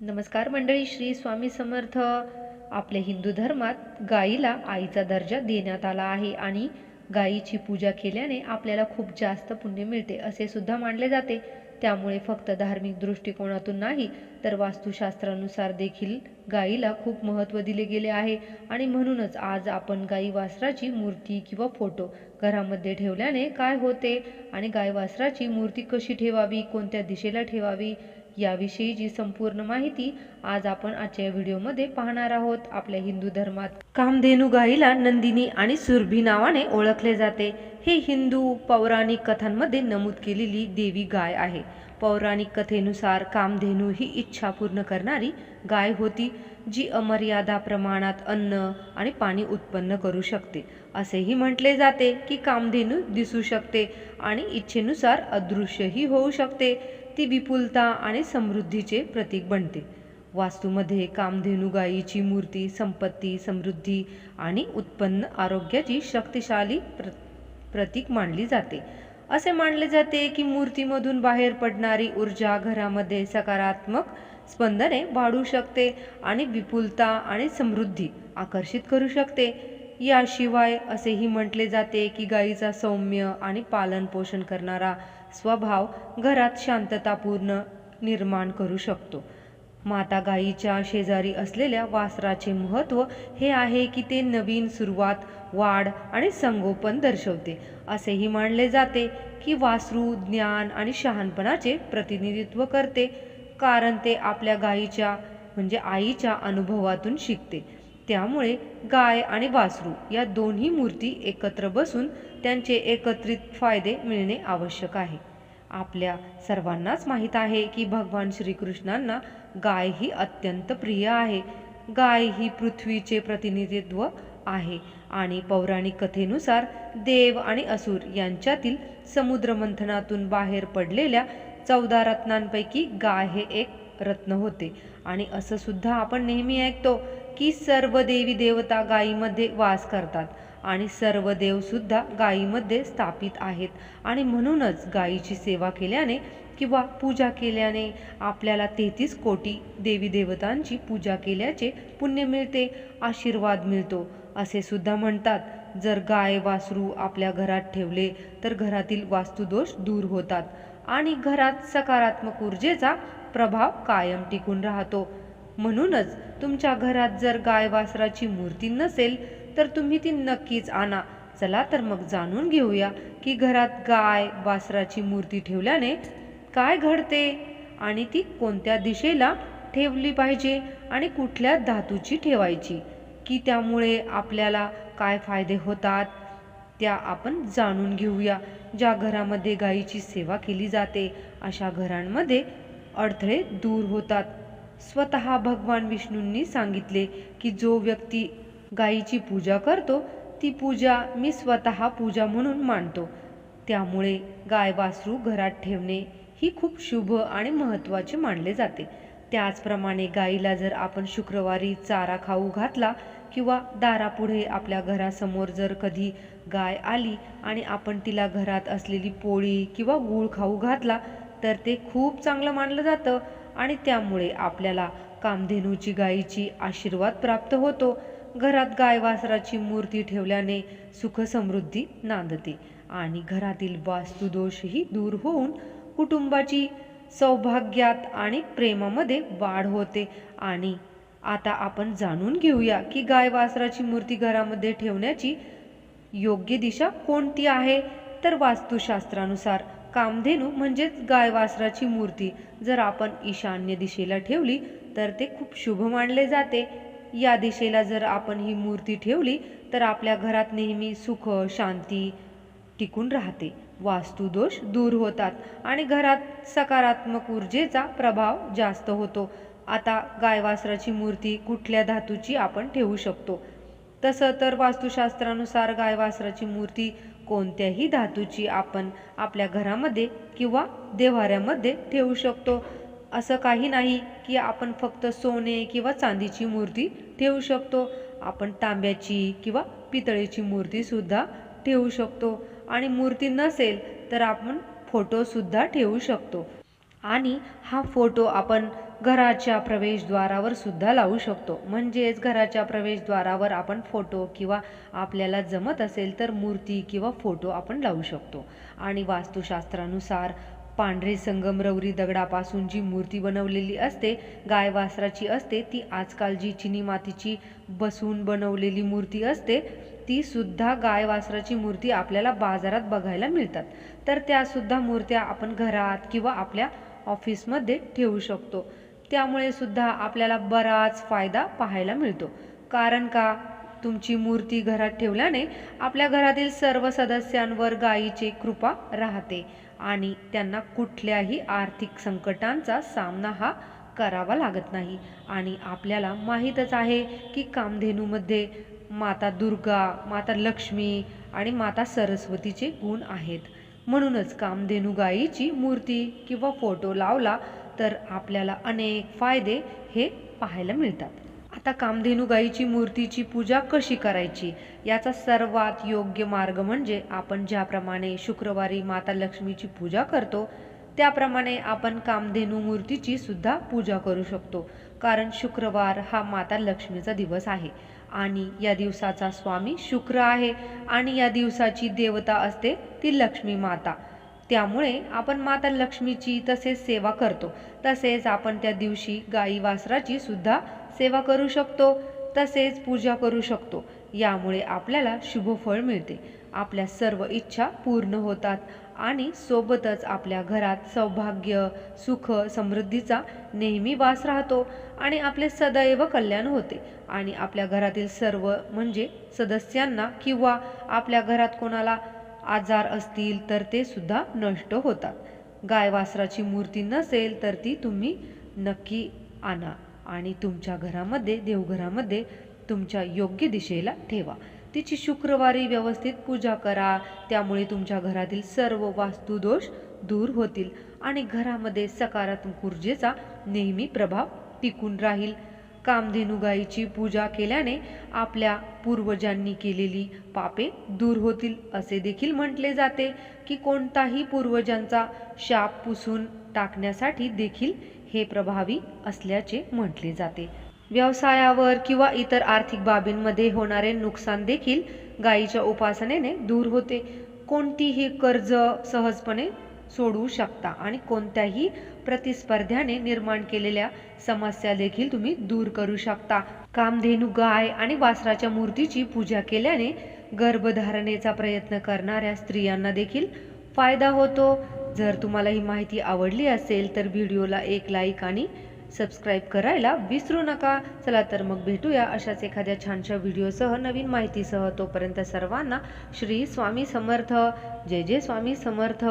नमस्कार मंडळी श्री स्वामी समर्थ. आपल्या हिंदू धर्मात गाईला आईचा दर्जा देण्यात आला आहे आणि गाईची पूजा केल्याने आपल्याला खूप जास्त पुण्य मिळते असे सुद्धा मानले जाते. त्यामुळे फक्त धार्मिक दृष्टिकोनातून नाही तर वास्तुशास्त्रानुसार देखील गाईला खूप महत्त्व दिले गेले आहे. आणि म्हणूनच आज आपण गाई वासराची मूर्ती किंवा फोटो घरामध्ये ठेवल्याने काय होते आणि गाय वासराची मूर्ती कशी ठेवावी कोणत्या दिशेला ठेवावी याविषयीची संपूर्ण माहिती आज आपण आजच्या व्हिडिओमध्ये पाहणार आहोत. आपल्या हिंदू धर्मात कामधेनू गाईला नंदिनी आणि सुरभी नावाने ओळखले जाते. हे हिंदू पौराणिक कथांमध्ये नमूद केलेली देवी गाय आहे. पौराणिक कथेनुसार कामधेनू ही इच्छा पूर्ण करणारी गाय होती जी अमर्यादा प्रमाणात अन्न आणि पाणी उत्पन्न करू शकते. असेही म्हटले जाते की कामधेनू दिसू शकते आणि इच्छेनुसार अदृश्यही होऊ शकते. ती विपुलता आणि समृद्धीचे प्रतीक बनते. वास्तूमध्ये कामधेनू गायीची मूर्ती संपत्ती समृद्धी आणि उत्पन्न आरोग्याची शक्तिशाली प्र प्रतीक मानली जाते. असे मानले जाते की मूर्तीमधून बाहेर पडणारी ऊर्जा घरामध्ये सकारात्मक स्पंदने वाढू शकते आणि विपुलता आणि समृद्धी आकर्षित करू शकते. याशिवाय असेही म्हटले जाते की गायीचा सौम्य आणि पालनपोषण करणारा स्वभाव घरात शांततापूर्ण निर्माण करू शकतो. माता गाईच्या शेजारी असलेल्या वासराचे महत्त्व हे आहे की ते नवीन सुरुवात वाढ आणि संगोपन दर्शवते. असेही मानले जाते की वासरू ज्ञान आणि शहाणपणाचे प्रतिनिधित्व करते कारण ते आपल्या गायीच्या म्हणजे आईच्या अनुभवातून शिकते. त्यामुळे गाय आणि वासरू या दोन्ही मूर्ती एकत्र बसून त्यांचे एकत्रित फायदे मिळणे आवश्यक आहे. आपल्या सर्वांनाच माहीत आहे की भगवान श्रीकृष्णांना गाय ही अत्यंत प्रिय आहे. गाय ही पृथ्वीचे प्रतिनिधित्व आहे आणि पौराणिक कथेनुसार देव आणि असुर यांच्यातील समुद्रमंथनातून बाहेर पडलेल्या चौदा रत्नांपैकी गाय हे एक रत्न होते. आणि असं सुद्धा आपण नेहमी ऐकतो की सर्व देवी देवता गायीमध्ये वास करतात. आणि सर्व देवसुद्धा गायीमध्ये स्थापित आहेत. आणि म्हणूनच गायीची सेवा केल्याने किंवा पूजा केल्याने आपल्याला तेहतीस कोटी देवी देवतांची पूजा केल्याचे पुण्य मिळते आशीर्वाद मिळतो. असे सुद्धा म्हणतात जर गाय वासरू आपल्या घरात ठेवले तर घरातील वास्तुदोष दूर होतात आणि घरात सकारात्मक ऊर्जेचा प्रभाव कायम टिकून राहतो. म्हणूनच तुमच्या घरात जर गाय वासराची मूर्ती नसेल तर तुम्ही ती नक्कीच आणा. चला तर मग जाणून घेऊया की घरात गाय वासराची मूर्ती ठेवल्याने काय घडते आणि ती कोणत्या दिशेला ठेवली पाहिजे आणि कुठल्या धातूची ठेवायची की त्यामुळे आपल्याला काय फायदे होतात त्या आपण जाणून घेऊया. ज्या घरामध्ये गायीची सेवा केली जाते अशा घरांमध्ये अडथळे दूर होतात. स्वतः भगवान विष्णूंनी सांगितले की जो व्यक्ती गायीची पूजा करतो ती पूजा मी स्वतः पूजा म्हणून मानतो त्यामुळे गाय वासरू घरात ठेवणे ही खूप शुभ आणि महत्त्वाचे मानले जाते. त्याचप्रमाणे गाईला जर आपण शुक्रवारी चारा खाऊ घातला किंवा दारापुढे आपल्या घरासमोर जर कधी गाय आली आणि आपण तिला घरात असलेली पोळी किंवा गूळ खाऊ घातला तर ते खूप चांगलं मानलं जातं आणि त्यामुळे आपल्याला कामधेनूची गायीची आशीर्वाद प्राप्त होतो. घरात गाय वासराची मूर्ती ठेवल्याने सुख समृद्धी नांदते आणि घरातील वास्तुदोषही दूर होऊन कुटुंबाची सौभाग्यात आणि प्रेमामध्ये वाढ होते. आणि आता आपण जाणून घेऊया की गाय वासराची मूर्ती घरामध्ये ठेवण्याची योग्य दिशा कोणती आहे? तर वास्तुशास्त्रानुसार कामधेनू म्हणजेच गाय वासराची मूर्ती जर आपण ईशान्य दिशेला ठेवली तर ते खूप शुभ मानले जाते. या दिशेला जर आपण ही मूर्ती ठेवली तर आपल्या घरात नेहमी सुख शांती टिकून राहते. वास्तुदोष दूर होतात आणि घरात सकारात्मक ऊर्जेचा प्रभाव जास्त होतो. आता गायवासराची मूर्ती कुठल्या धातूची आपण ठेवू शकतो? तसं तर वास्तुशास्त्रानुसार गायवासराची मूर्ती कोणत्याही धातूची आपण आपल्या घरामध्ये किंवा देवाऱ्यामध्ये ठेवू शकतो. असं काही नाही की आपण फक्त सोने किंवा चांदीची मूर्ती ठेवू शकतो. आपण तांब्याची किंवा पितळेची मूर्तीसुद्धा ठेवू शकतो. आणि मूर्ती नसेल तर आपण फोटोसुद्धा ठेवू शकतो. आणि हा फोटो आपण घराच्या प्रवेशद्वारावर सुद्धा लावू शकतो. म्हणजेच घराच्या प्रवेशद्वारावर आपण फोटो किंवा आपल्याला जमत असेल तर मूर्ती किंवा फोटो आपण लावू शकतो. आणि वास्तुशास्त्रानुसार पांढरे संगमरवरी दगडापासून जी मूर्ती बनवलेली असते गाय वासराची असते ती आजकाल जी चिनी मातीची बसून बनवलेली मूर्ती असते ती सुद्धा गाय वासराची मूर्ती आपल्याला बाजारात बघायला मिळतात. तर त्यासुद्धा मूर्त्या आपण घरात किंवा आपल्या ऑफिसमध्ये ठेवू शकतो. त्यामुळे सुद्धा आपल्याला बराच फायदा पाहायला मिळतो. कारण का? तुमची मूर्ती घरात ठेवल्याने आपल्या घरातील सर्व सदस्यांवर गायीची कृपा राहते आणि त्यांना कुठल्याही आर्थिक संकटांचा सामना हा करावा लागत नाही. आणि आपल्याला माहीतच आहे की कामधेनूमध्ये माता दुर्गा माता लक्ष्मी आणि माता सरस्वतीचे गुण आहेत. म्हणूनच कामधेनू गायीची मूर्ती किंवा फोटो लावला तर आपल्याला अनेक फायदे हे पाहायला मिळतात. आता कामधेनू गाईची मूर्तीची पूजा कशी करायची? याचा सर्वात योग्य मार्ग म्हणजे आपण ज्याप्रमाणे शुक्रवारी माता लक्ष्मीची पूजा करतो त्याप्रमाणे आपण कामधेनू मूर्तीची सुद्धा पूजा करू शकतो. कारण शुक्रवार हा माता लक्ष्मीचा दिवस आहे आणि या दिवसाचा स्वामी शुक्र आहे आणि या दिवसाची देवता असते ती लक्ष्मी माता. त्यामुळे आपण माता लक्ष्मीची तसेच सेवा करतो. तसेच आपण त्या दिवशी गाई वासराची सुद्धा सेवा करू शकतो. तसेच पूजा करू शकतो. यामुळे आपल्याला शुभ फळ मिळते. आपल्या सर्व इच्छा पूर्ण होतात आणि सोबतच आपल्या घरात सौभाग्य सुख समृद्धीचा नेहमी वास राहतो आणि आपले सदैव कल्याण होते. आणि आपल्या घरातील सर्व म्हणजे सदस्यांना किंवा आपल्या घरात कोणाला आजार असतील तर ते सुद्धा नष्ट होतात. गाय वासराची मूर्ती नसेल तर ती तुम्ही नक्की आणा आणि तुमच्या घरामध्ये देवघरामध्ये तुमच्या योग्य दिशेला ठेवा. तिची शुक्रवारी व्यवस्थित पूजा करा त्यामुळे तुमच्या घरातील सर्व वास्तुदोष दूर होतील आणि घरामध्ये सकारात्मक ऊर्जेचा नेहमी प्रभाव टिकून राहील. कामधेनू गायीची पूजा केल्याने आपल्या पूर्वजांनी केलेली पापे दूर होतील असे देखील म्हटले जाते की कोणताही पूर्वजांचा शाप पुसून टाकण्यासाठी देखील हे प्रभावी असल्याचे म्हटले जाते. व्यवसायावर किंवा इतर आर्थिक बाबींमध्ये होणारे नुकसान देखील गायीच्या उपासनेने दूर होते. कोणतीही कर्ज सहजपणे सोडवू शकता आणि कोणत्याही प्रतिस्पर्ध्याने निर्माण केलेल्या समस्या देखील तुम्ही दूर करू शकता. कामधेनू गाय आणि वासराच्या मूर्तीची पूजा केल्याने गर्भधारणेचा प्रयत्न करणाऱ्या स्त्रियांना देखील फायदा होतो. जर तुम्हाला ही माहिती आवडली असेल तर व्हिडिओला एक लाईक आणि सबस्क्राईब करायला विसरू नका. चला तर मग भेटूया अशाच एखाद्या छानशा व्हिडिओसह नवीन माहितीसह. तोपर्यंत सर्वांना श्री स्वामी समर्थ. जय जय स्वामी समर्थ.